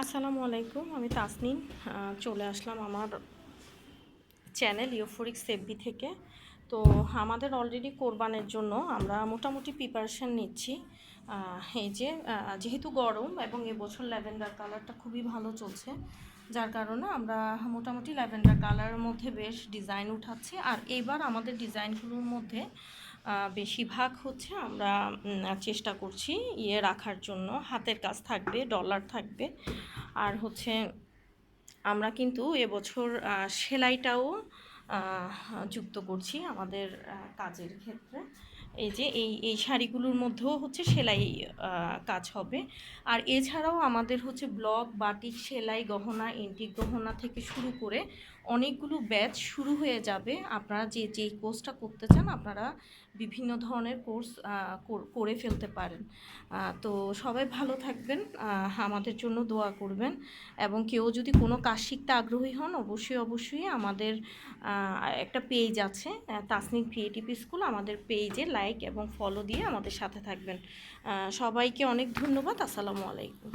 আসসালামু আলাইকুম, আমি তাসনিম। চলে আসলাম আমার চ্যানেল ইউফোরিক সেফবি থেকে। তো আমাদের অলরেডি কোরবানের জন্য আমরা মোটামুটি প্রিপারেশান নিচ্ছি। এই যে যেহেতু গরম এবং এবছর ল্যাভেন্ডার কালারটা খুবই ভালো চলছে, যার কারণে আমরা মোটামুটি ল্যাভেন্ডার কালারের মধ্যে বেশ ডিজাইন উঠাচ্ছি। আর এবার আমাদের ডিজাইনগুলোর মধ্যে বেশিরভাগ হচ্ছে আমরা চেষ্টা করছি ইয়ে রাখার জন্য। হাতের কাজ থাকবে ডলার থাকবে। আর হচ্ছে আমরা কিন্তু এবছর সেলাইটাও যুক্ত করছি আমাদের কাজের ক্ষেত্রে। এই যে এই এই শাড়িগুলোর মধ্যেও হচ্ছে সেলাই কাজ হবে। আর এছাড়াও আমাদের হচ্ছে ব্লক বাটিক সেলাই গহনা এন্টিক গহনা থেকে শুরু করে অনেকগুলো ব্যাচ শুরু হয়ে যাবে। আপনারা যে যে কোর্সটা করতে চান আপনারা বিভিন্ন ধরনের কোর্স করে ফেলতে পারেন। তো সবাই ভালো থাকবেন আমাদের জন্য দোয়া করবেন। এবং কেউ যদি কোনো কাজ শিখতে আগ্রহী হন অবশ্যই অবশ্যই আমাদের একটা পেজ আছে আহ, তাসনিম ক্রিয়েটিভ স্কুল। আমাদের পেজে লাইক এবং ফলো দিয়ে আমাদের সাথে থাকবেন। সবাইকে অনেক ধন্যবাদ। আসসালামু আলাইকুম।